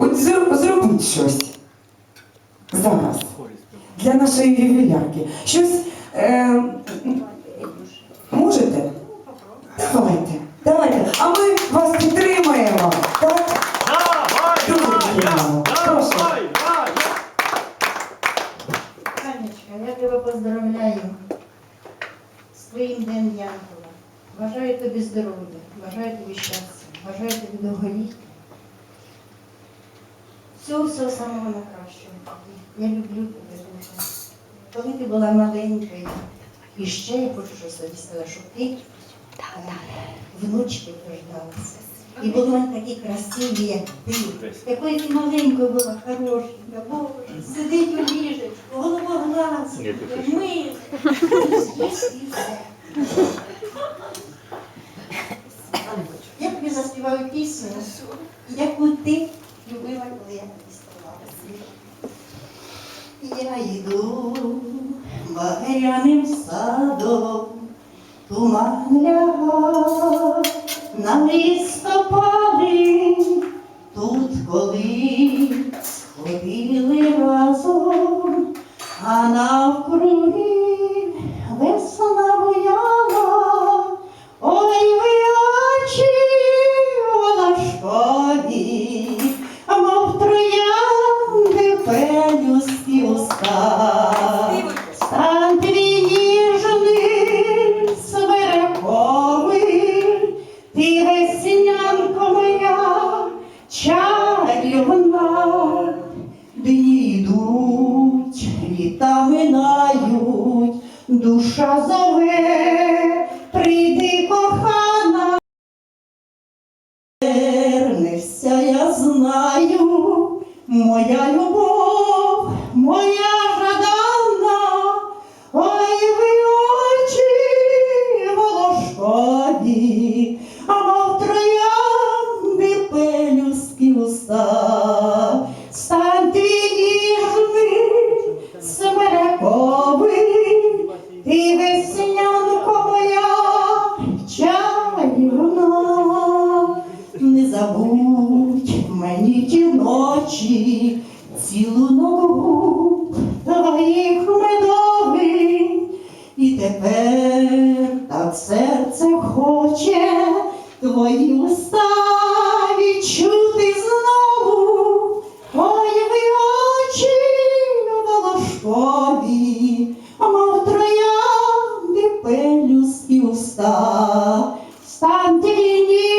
От зробіть щось зараз для нашої ювілярки. Щось е, можете? Давайте, давайте. А ми вас підтримаємо. Так? Підтримаємо. Прошу. Танечка, я тебе поздравляю з твоїм Днем Янгола. Бажаю тобі здоров'я, бажаю тобі щастя, бажаю тобі довголіття. Всього всього самого найкращого. Я люблю тебе дуже. Коли ти була маленькою, і ще я хочу щось тобі сказати, щоб ти е, внучки дождалася. І були такі красиві, як ти. Якою ти маленькою була, хорошенька, Боже, сидить у ліжечку, голова глаз, ми. І все. Я тобі заспіваю пісню, яку ти любила, коли я тобі йду багряним садом, туман ляга на листопади, тут колись ходили разом, а навкруги йдуть, літа минають, душа зове, прийди кохана. Вернешся, я знаю, моя любов, мені ті ночі цілу ногу твоїх медовий, і тепер так серце хоче твої уста відчути знову, ой ви очі волошкові, мов троянди пелюстки уста, встаньте війні.